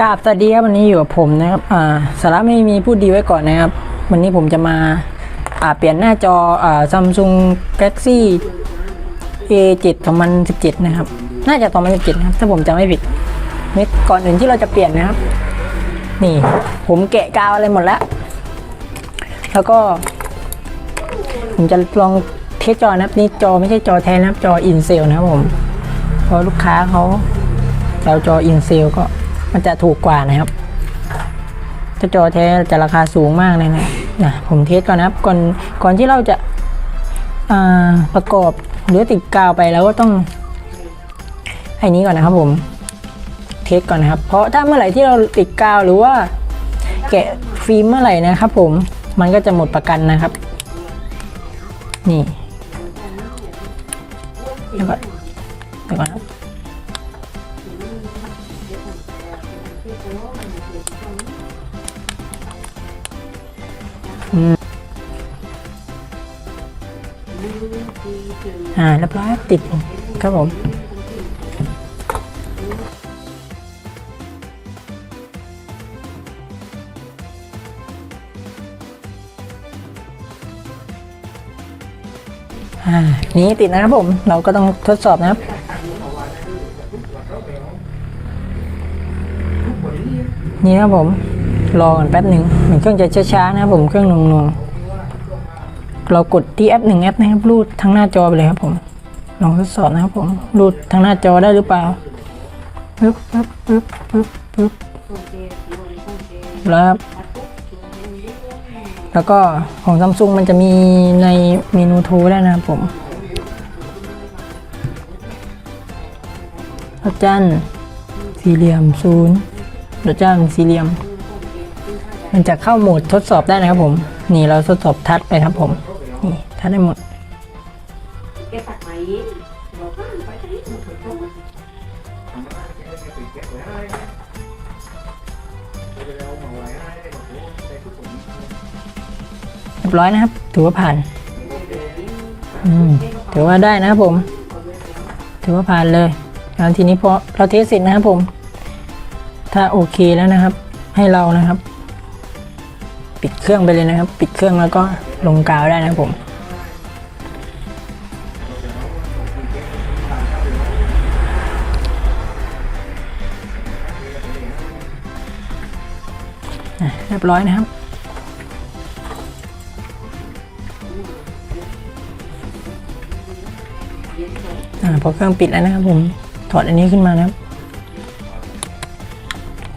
กราบสวัสดีครับวันนี้อยู่กับผมนะครับอ่าสาระไม่มีพูดดีไว้ก่อนนะครับ วันนี้ผมจะมาอ่าเปลี่ยนหน้าจออ่า Samsung Galaxy A7 2017 นะครับ น่าจะ2017 นะครับ ถ้าผมจำไม่ผิดนี่ก่อนอื่นที่เราจะเปลี่ยนนะครับ นี่ ผมแกะกาวอะไรหมดแล้ว แล้วก็ ผมจะลองเทสจอนะครับ นี่จอไม่ใช่จอแท้นะครับ จออินเซลนะครับผมเพราะลูกค้าเขาจะเอาจออินเซลก็ มันจะถูกกว่านะครับถ้าจอแท้จะราคาสูงมากเลยนะนะผมเทสก่อนนะครับ ก่อนก่อนที่เราจะอ่าประกอบหรือติดกาวไปแล้วก็ต้องไอ้นี้ก่อนนะครับผมเทสก่อนนะครับ เพราะถ้าเมื่อไหร่ที่เราติดกาวหรือว่า แกะฟิล์มเมื่อไหร่นะครับ ผมมันก็จะหมดประกันนะครับ นี่แล้วก็เดี๋ยวก่อนครับ อ่าเรียบร้อยครับติดครับผมอ่านี้ติดนะครับผม เราก็ต้องทดสอบนะครับ นี่นะครับผม รอกันแป๊บหนึ่งเหมือนเครื่องจะช้าๆนะครับผมเครื่องหน่วงๆเรากดที่แอปหนึ่งแอปนะครับรูดทั้งหน้าจอไปเลยครับผมลองทดสอบนะครับผมรูดทั้งหน้าจอได้หรือเปล่าปึ๊บปึ๊บปึ๊บปึ๊บปึ๊บแล้วครับแล้วก็ของซัมซุงมันจะมีในเมนูโทรได้นะครับผมดอกจันสี่เหลี่ยมศูนย์ดอกจันสี่เหลี่ยม มันจะเข้าโหมดทดสอบได้นะครับผม นี่เราทดสอบทัดไปครับผม นี่ทัดได้หมดเรียบร้อยนะครับ ถือว่าผ่าน อืม ถือว่าได้นะครับผม ถือว่าผ่านเลยแล้วทีนี้พอเราเทสเสร็จนะครับผม ถ้าโอเคแล้วนะครับ ให้เรานะครับ ปิดเครื่องไปเลยนะครับ ปิดเครื่องแล้วก็ลงกาวได้นะครับผมเรียบร้อยนะครับอ่าพอเครื่องปิดแล้วนะครับผมถอดอันนี้ขึ้นมานะครับ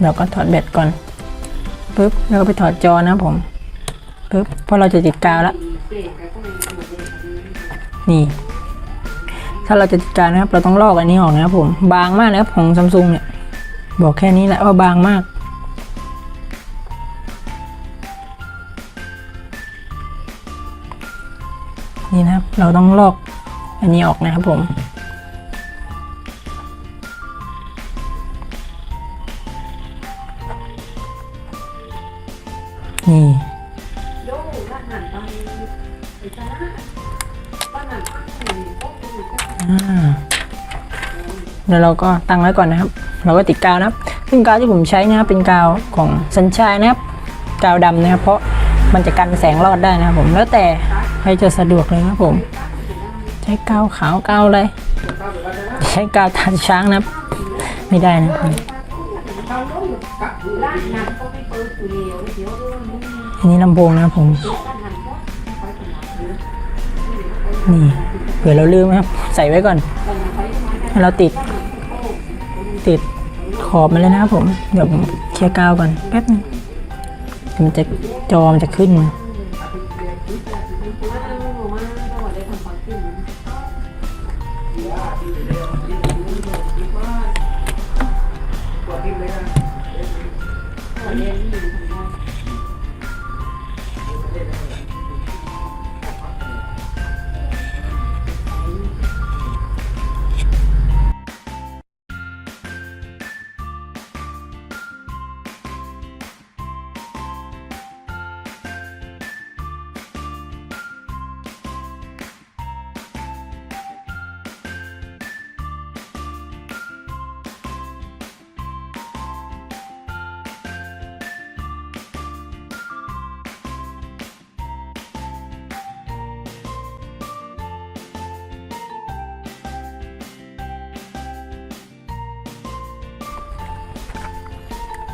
เราก็ถอดแบตก่อน ปุ๊บแล้วก็ไปถอดจอนะผมปุ๊บเพราะเราจะติดกาวแล้วนี่ ถ้าเราจะติดกาวนะครับ เราต้องลอกอันนี้ออกนะครับผม บางมากนะครับของซัมซุงเนี่ย บอกแค่นี้แหละว่าบางมากนี่นะครับ เราต้องลอกอันนี้ออกนะครับผม แล้วเราก็ตั้งไว้ก่อนนะครับ เราก็ติดกาวนะครับ ซึ่งกาวที่ผมใช้นะครับเป็นกาวของสัญชัยนะครับ กาวดำนะครับ เพราะมันจะกันแสงรอดได้นะครับผม แล้วแต่ใครจะสะดวกเลยนะครับผม ใช้กาวขาวกาวอะไร ใช้กาวทานช้างนะครับ ไม่ได้นะครับอันนี้ลำโพงนะครับผม นี่เผื่อเราลืมนะครับ ใส่ไว้ก่อนให้เราติด ติดขอบมาเลยนะครับผม เดี๋ยวผมเคลียร์กาวก่อนแป๊บนึงมันจะจอมันจะขึ้นมา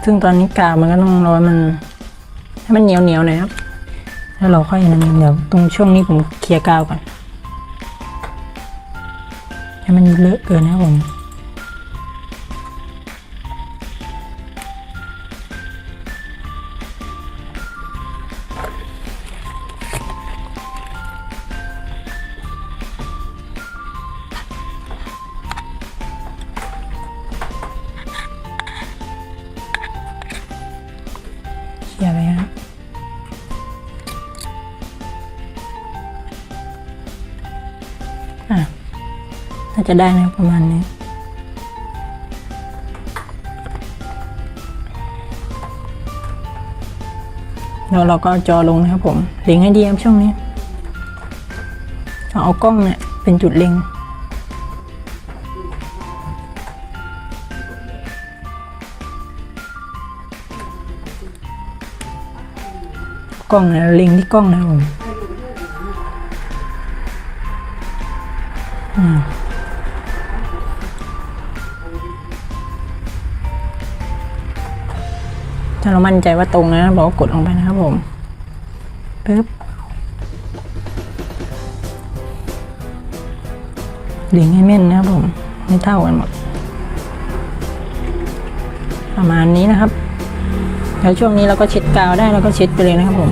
ซึ่งตอนนี้กาวมันก็ต้องร้อยมันให้มันเหนียวเหนียวหน่อยครับ แล้วเราค่อยนั้นเดี๋ยวตรงช่วงนี้ผมเคลียร์กาวก่อนให้มันเลอะเกินนะผม จะได้นะประมาณนี้แล้วเราก็จอลงนะครับผมเล็งให้ดีครับช่วงนี้ เอากล้องเนี่ยเป็นจุดเล็งกล้องนี่ยเล็งที่กล้องนะครับผม อืม ถ้าเรามั่นใจว่าตรงนะเราก็กดลงไปนะครับผมปึ๊บเล็งให้แม่นนะครับผมให้เท่ากันหมด ประมาณนี้นะครับแล้วช่วงนี้เราก็เช็ดกาวได้เราก็เช็ดไปเลยนะครับผม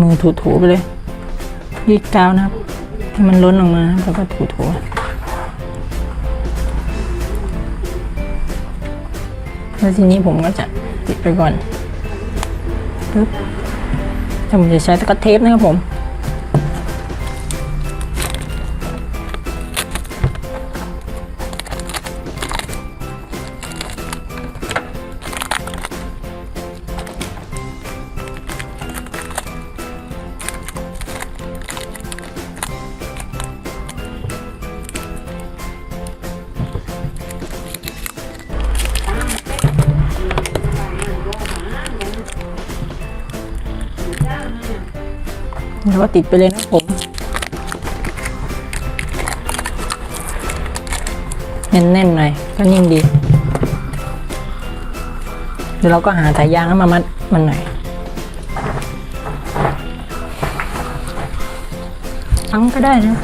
มือถูๆไปเลยยีดกาวนะครับให้มันล้นออกมาแล้วก็ถูๆ แล้วทีนี้ผมก็จะปิดไปก่อนปึ๊บแต่ผมจะใช้สกอตเทปนะครับผม แล้วก็ติดไปเลยนะผมแน่นๆหน่อยก็นิ่มดี เดี๋ยวเราก็หาสายยางให้มามัดมันหน่อย ทั้งก็ได้นะ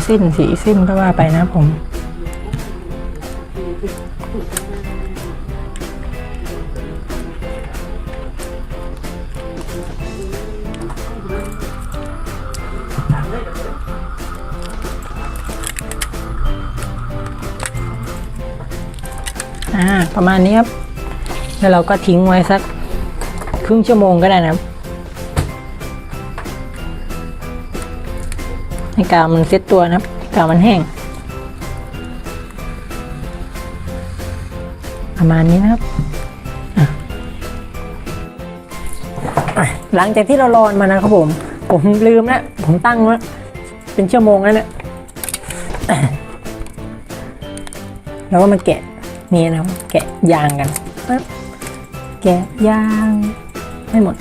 สักสามเส้นสี่เส้นก็ว่าไปนะผมอ่าประมาณนี้ครับ แล้วเราก็ทิ้งไว้สักครึ่งชั่วโมงก็ได้นะครับ ให้กาวมันเซ็ตตัวนะครับกาวมันแห้ง ประมาณนี้นะครับหลังจากที่เรารอนมานะครับผม ผมลืมแล้วผมตั้งไว้เป็นชั่วโมงแล้วเนี่ยอะแล้วก็มาแกะนี่นะแกะยางกันปึ๊บแกะยางให้หมด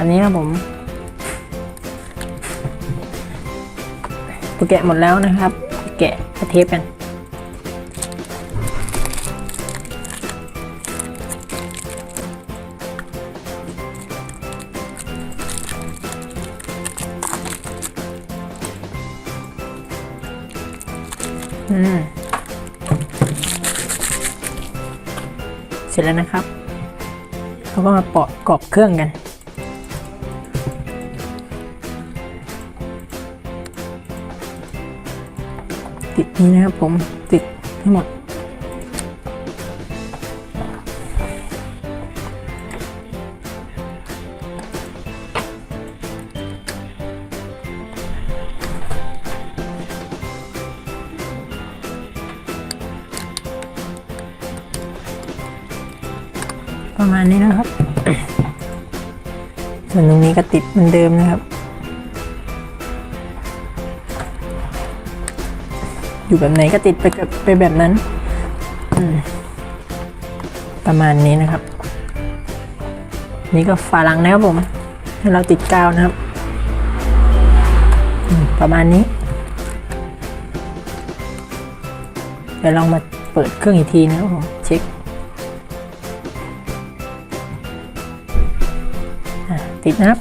อันนี้นะผมแกะหมดแล้วนะครับ แกะเทปกันอืมเสร็จแล้วนะครับ เราก็มาปอกกรอบเครื่องกัน ติดนี้นะครับผมติดทั้งหมด ประมาณนี้นะครับ ส่วนตรงนี้ก็ติดเหมือนเดิมนะครับ อยู่แบบไหนก็ติดไปไปแบบนั้น ประมาณนี้นะครับ นี่ก็ฝาหลังนะครับผม ให้เราติดกาวนะครับ ประมาณนี้ เดี๋ยวลองมาเปิดเครื่องอีกทีนะครับผมเช็คติดนะครับ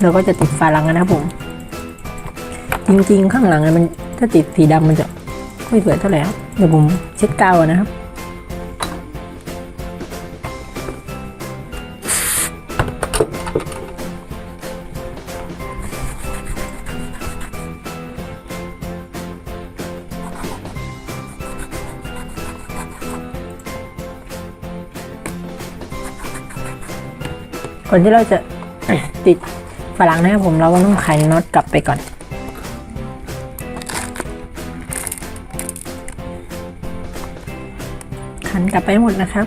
เราก็จะติดฝาหลังกันนะครับผม จริงๆข้างหลังเนี่ยมัน ถ้าติดสีดำมันจะไม่สวยเท่าไหร่เดี๋ยวผมเช็ดกาวนนะครับก่อนที่เราจะติดฝาหลังนะครับผมเราก็ต้องไขน็อตกลับไปก่อน กลับไปหมดนะครับ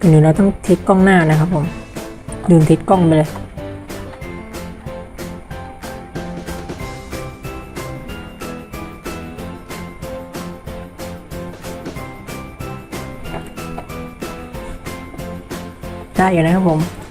ทีนี้เราต้องทิศกล้องหน้านะครับผมดูทิศกล้องไปเลยได้อยู่นะครับผม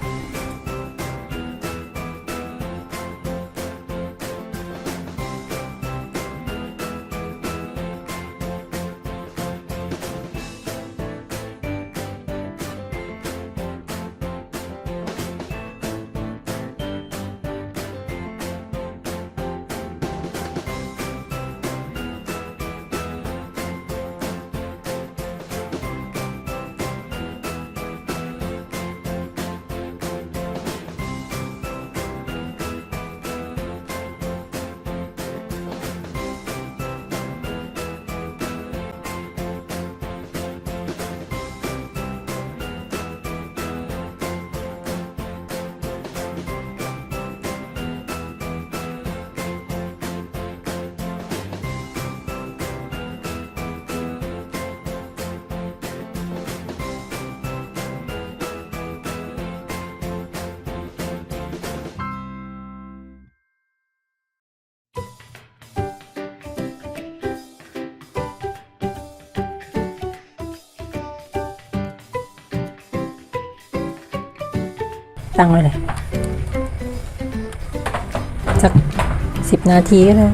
ตั้งไว้เลยสักสิบนาทีก็ได้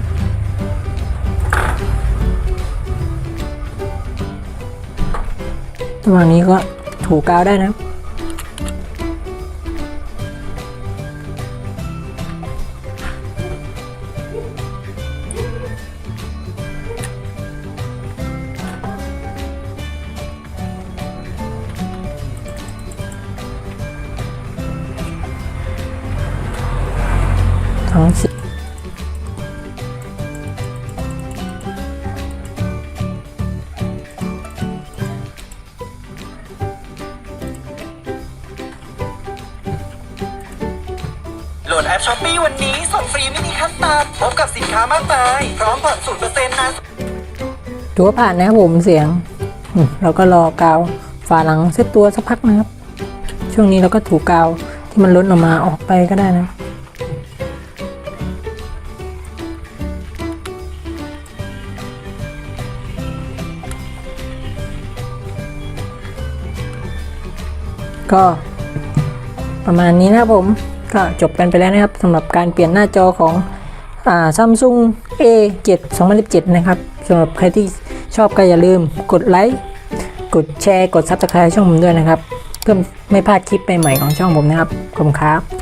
ระหว่างนี้ก็ถูกาวได้นะ กับสินค้ามากมาย พร้อมผ่อนศูนย์เปอร์เซ็นต์นานถือว่าผ่านนะครับผมเสียง เราก็รอกาวฝาหลังเซตตัวสักพักนะครับ ช่วงนี้เราก็ถูกาวที่มันล้นออกมาออกไปก็ได้นะก็ประมาณนี้นะครับผมก็จบกันไปแล้วนะครับสำหรับการเปลี่ยนหน้าจอของ ซัมซุง A7 2017 นะครับสำหรับใครที่ชอบก็อย่าลืมกดไลค์กดแชร์กด Subscribe ช่องผมด้วยนะครับ เพื่อไม่พลาดคลิปใหม่ๆของช่องผมนะครับขอบคุณครับ